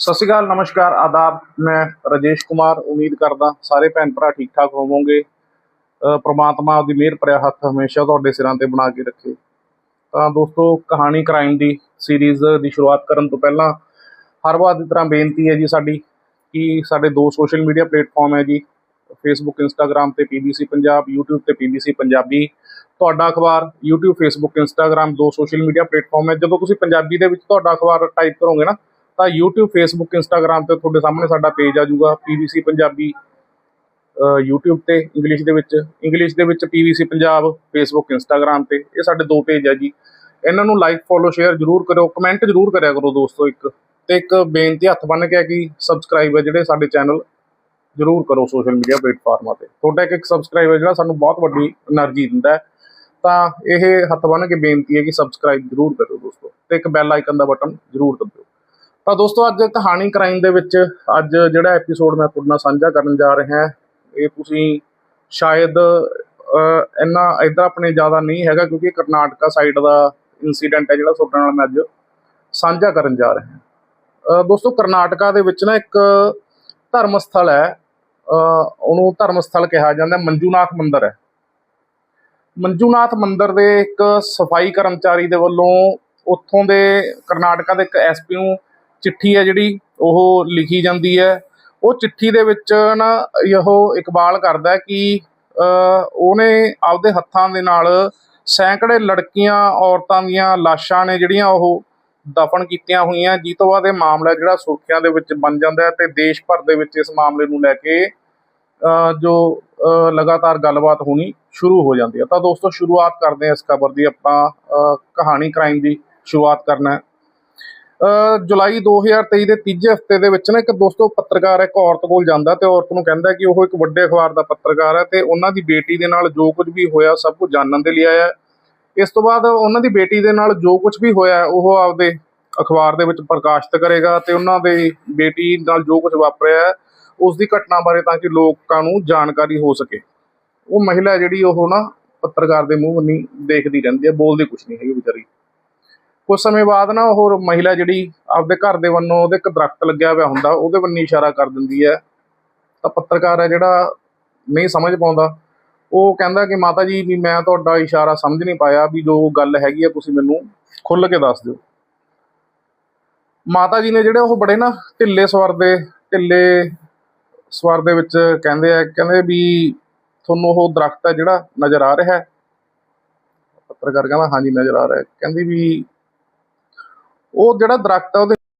ਸਤਿ ਸ਼੍ਰੀ ਅਕਾਲ ਨਮਸਕਾਰ ਆਦਾਬ। ਮੈਂ ਰਜੇਸ਼ ਕੁਮਾਰ ਉਮੀਦ ਕਰਦਾ ਸਾਰੇ ਭੈਣ ਭਰਾ ਠੀਕ ਠਾਕ ਹੋਵੋਗੇ। ਅ, ਪ੍ਰਮਾਤਮਾ ਆਪਦੀ ਮਿਹਰ ਭਰਿਆ ਹੱਥ ਹਮੇਸ਼ਾ ਤੁਹਾਡੇ ਸਿਰਾਂ ਤੇ ਬਣਾ ਕੇ ਰੱਖੇ। ਤਾਂ ਦੋਸਤੋ ਕਹਾਣੀ ਕ੍ਰਾਈਮ ਦੀ ਸੀਰੀਜ਼ ਦੀ ਸ਼ੁਰੂਆਤ ਕਰਨ ਤੋਂ ਪਹਿਲਾਂ ਹਰ ਵਾਰ ਦੀ ਤਰ੍ਹਾਂ ਬੇਨਤੀ ਹੈ ਜੀ ਸਾਡੀ ਕਿ ਸਾਡੇ ਦੋ ਸੋਸ਼ਲ ਮੀਡੀਆ ਪਲੇਟਫਾਰਮ ਹੈ ਜੀ ਫੇਸਬੁੱਕ ਇੰਸਟਾਗ੍ਰam ਤੇ ਪੀਬੀਸੀ ਪੰਜਾਬ YouTube ਤੇ ਪੀਬੀਸੀ ਪੰਜਾਬੀ। ਤੁਹਾਡਾ ਅਖਬਾਰ YouTube Facebook Instagram ਦੋ ਸੋਸ਼ਲ ਮੀਡੀਆ ਪਲੇਟਫਾਰਮ ਹੈ। ਜਦੋਂ ਤੁਸੀਂ ਪੰਜਾਬੀ ਦੇ ਵਿੱਚ ਤੁਹਾਡਾ ਅਖਬਾਰ ਟਾਈਪ ਕਰੋਗੇ ਨਾ ਤਾਂ YouTube, Facebook, Instagram ਤੇ ਤੁਹਾਡੇ ਸਾਹਮਣੇ ਸਾਡਾ ਪੇਜ ਆ ਜਾਊਗਾ, PVC ਪੰਜਾਬੀ YouTube ਤੇ ਇੰਗਲਿਸ਼ ਦੇ ਵਿੱਚ। ਇੰਗਲਿਸ਼ ਦੇ ਵਿੱਚ PVC ਪੰਜਾਬ, Facebook, Instagram ਤੇ। ਇਹ ਸਾਡੇ ਦੋ ਪੇਜ ਆ ਜੀ। ਇਹਨਾਂ ਨੂੰ ਲਾਈਕ ਫੋਲੋ ਸ਼ੇਅਰ ਜ਼ਰੂਰ ਕਰਿਓ। ਕਮੈਂਟ ਜ਼ਰੂਰ ਕਰਿਆ ਕਰੋ ਦੋਸਤੋ ਇੱਕ। ਤੇ ਇੱਕ ਬੇਨਤੀ ਹੱਥ ਬੰਨ ਕੇ ਕਿ ਸਬਸਕ੍ਰਾਈਬ ਹੈ ਜਿਹੜੇ ਸਾਡੇ ਚੈਨਲ ਜ਼ਰੂਰ ਕਰੋ ਸੋਸ਼ਲ ਮੀਡੀਆ ਪਲੇਟਫਾਰਮਾਂ ਤੇ। ਤੁਹਾਡਾ ਇੱਕ ਇੱਕ ਸਬਸਕ੍ਰਾਈਬਰ ਜਿਹੜਾ ਸਾਨੂੰ ਬਹੁਤ ਵੱਡੀ એનર્ਜੀ ਦਿੰਦਾ ਹੈ। ਤਾਂ ਇਹ ਹੱਥ ਬੰਨ ਕੇ ਬੇਨਤੀ ਹੈ ਕਿ ਸਬਸਕ੍ਰਾਈਬ ਜ਼ਰੂਰ ਕਰੋ ਦੋਸਤੋ। ਤੇ ਇੱਕ ਬੈਲ ਆਈਕਨ ਦਾ ਬਟਨ ਜ਼ਰੂਰ ਦਬਾਓ। ਤਾਂ ਦੋਸਤੋ, ਅੱਜ ਕਹਾਣੀ ਕ੍ਰਾਈਮ ਦੇ ਵਿੱਚ ਅੱਜ ਜਿਹੜਾ ਐਪੀਸੋਡ ਮੈਂ ਤੁਹਾਡੇ ਨਾਲ ਸਾਂਝਾ ਕਰਨ ਜਾ ਰਿਹਾ ਇਹ ਤੁਸੀਂ ਸ਼ਾਇਦ ਇੰਨਾ ਇੱਧਰ ਆਪਣੇ ਜ਼ਿਆਦਾ ਨਹੀਂ ਹੈਗਾ, ਕਿਉਂਕਿ ਕਰਨਾਟਕਾ ਸਾਈਡ ਦਾ ਇਨਸੀਡੈਂਟ ਹੈ ਜਿਹੜਾ ਤੁਹਾਡੇ ਨਾਲ ਮੈਂ ਅੱਜ ਸਾਂਝਾ ਕਰਨ ਜਾ ਰਿਹਾ ਦੋਸਤੋ, ਕਰਨਾਟਕਾ ਦੇ ਵਿੱਚ ਨਾ ਇੱਕ ਧਰਮ ਸਥਲ ਹੈ ਉਹਨੂੰ ਧਰਮ ਸਥਲ ਕਿਹਾ ਜਾਂਦਾ, ਮੰਜੂਨਾਥ ਮੰਦਿਰ ਹੈ। ਮੰਜੂਨਾਥ ਮੰਦਿਰ ਦੇ ਇੱਕ ਸਫ਼ਾਈ ਕਰਮਚਾਰੀ ਦੇ ਵੱਲੋਂ ਉੱਥੋਂ ਦੇ ਕਰਨਾਟਕਾ ਦੇ ਇੱਕ ਐਸਪੀ ਨੂੰ ਚਿੱਠੀ ਹੈ ਜਿਹੜੀ ਉਹ ਲਿਖੀ ਜਾਂਦੀ ਹੈ। ਉਹ ਚਿੱਠੀ ਦੇ ਵਿੱਚ ਨਾ ਇਹੋ ਇਕਬਾਲ ਕਰਦਾ ਕਿ ਉਹਨੇ ਆਪਦੇ ਹੱਥਾਂ ਦੇ ਨਾਲ ਸੈਂਕੜੇ ਲੜਕੀਆਂ ਔਰਤਾਂ ਦੀਆਂ ਲਾਸ਼ਾਂ ਨੇ ਜਿਹੜੀਆਂ ਉਹ ਦਫਨ ਕੀਤੀਆਂ ਹੋਈਆਂ। ਜੀ ਤੋਂ ਬਾਅਦ ਇਹ ਮਾਮਲਾ ਜਿਹੜਾ ਸੁਰਖੀਆਂ ਦੇ ਵਿੱਚ ਬਣ ਜਾਂਦਾ ਹੈ ਤੇ ਦੇਸ਼ ਭਰ ਦੇ ਵਿੱਚ ਇਸ ਮਾਮਲੇ ਨੂੰ ਲੈ ਕੇ ਅਹ, ਜੋ ਲਗਾਤਾਰ ਗੱਲਬਾਤ ਹੋਣੀ ਸ਼ੁਰੂ ਹੋ ਜਾਂਦੀ ਹੈ। ਤਾਂ ਦੋਸਤੋ ਸ਼ੁਰੂਆਤ ਕਰਦੇ ਹਾਂ ਇਸ ਖਬਰ ਦੀ। ਆਪਾਂ ਕਹਾਣੀ ਕ੍ਰਾਈਮ ਦੀ ਸ਼ੁਰੂਆਤ ਕਰਨਾ ਹੈ। ਜੁਲਾਈ 2023 ਦੇ ਤੀਜੇ ਹਫ਼ਤੇ ਦੇ ਵਿੱਚ ਨਾ ਇੱਕ ਦੋਸਤੋ ਪੱਤਰਕਾਰ ਇੱਕ ਔਰਤ ਕੋਲ ਜਾਂਦਾ ਤੇ ਔਰਤ ਨੂੰ ਕਹਿੰਦਾ ਕਿ ਉਹ ਇੱਕ ਵੱਡੇ ਅਖਬਾਰ ਦਾ ਪੱਤਰਕਾਰ ਹੈ ਤੇ ਉਹਨਾਂ ਦੀ ਬੇਟੀ ਦੇ ਨਾਲ ਜੋ ਕੁਝ ਵੀ ਹੋਇਆ ਸਭ ਕੁਝ ਜਾਣਨ ਦੇ ਲਈ ਆਇਆ ਇਸ ਤੋਂ ਬਾਅਦ ਉਹਨਾਂ ਦੀ ਬੇਟੀ ਦੇ ਨਾਲ ਜੋ ਕੁਝ ਵੀ ਹੋਇਆ ਉਹ ਆਪਦੇ ਅਖਬਾਰ ਦੇ ਵਿੱਚ ਪ੍ਰਕਾਸ਼ਿਤ ਕਰੇਗਾ ਤੇ ਉਹਨਾਂ ਦੇ ਬੇਟੀ ਨਾਲ ਜੋ ਕੁਝ ਵਾਪਰਿਆ ਹੈ, ਉਸ ਦੀ ਘਟਨਾ ਬਾਰੇ ਤਾਂ ਕਿ ਲੋਕਾਂ ਨੂੰ ਜਾਣਕਾਰੀ ਹੋ ਸਕੇ। ਉਹ ਮਹਿਲਾ ਜਿਹੜੀ ਉਹ ਨਾ ਪੱਤਰਕਾਰ ਦੇ ਮੂੰਹ ਨਹੀਂ ਦੇਖਦੀ ਰਹਿੰਦੀ ਹੈ ਬੋਲਦੀ ਕੁਝ ਨਹੀਂ ਹੈਗੀ ਵਿਚਾਰੀ। ਕੁਝ ਸਮੇਂ ਬਾਅਦ ਨਾ ਉਹ ਮਹਿਲਾ ਜਿਹੜੀ ਆਪਦੇ ਘਰ ਦੇ ਵੱਲੋਂ ਉਹਦੇ ਇੱਕ ਦਰਖਤ ਲੱਗਿਆ ਹੋਇਆ ਹੁੰਦਾ, ਉਹਦੇ ਵੱਲ ਇਸ਼ਾਰਾ ਕਰ ਦਿੰਦੀ ਹੈ। ਤਾਂ ਪੱਤਰਕਾਰ ਹੈ ਜਿਹੜਾ ਨਹੀਂ ਸਮਝ ਪਾਉਂਦਾ। ਉਹ ਕਹਿੰਦਾ ਕਿ ਮਾਤਾ ਜੀ, ਵੀ ਮੈਂ ਤੁਹਾਡਾ ਇਸ਼ਾਰਾ ਸਮਝ ਨਹੀਂ ਪਾਇਆ ਵੀ ਜੋ ਗੱਲ ਹੈਗੀ ਹੈ ਤੁਸੀਂ ਮੈਨੂੰ ਖੁੱਲ੍ਹ ਕੇ ਦੱਸ ਦਿਓ। ਮਾਤਾ ਜੀ ਨੇ ਜਿਹੜੇ ਉਹ ਬੜੇ ਨਾ ਢਿੱਲੇ ਸਵਰ ਦੇ, ਢਿੱਲੇ ਸਵਰ ਦੇ ਵਿੱਚ ਕਹਿੰਦੇ ਆ, ਕਹਿੰਦੇ ਵੀ ਤੁਹਾਨੂੰ ਉਹ ਦਰਖਤ ਹੈ ਜਿਹੜਾ ਨਜ਼ਰ ਆ ਰਿਹਾ ਹੈ। ਪੱਤਰਕਾਰ ਕਹਿੰਦਾ, ਹਾਂਜੀ, ਨਜ਼ਰ ਆ ਰਿਹਾ ਹੈ। ਕਹਿੰਦੀ ਵੀ ਉਹ ਜਿਹੜਾ ਦਰਖਤ ਹੈ ਉਹਦੇ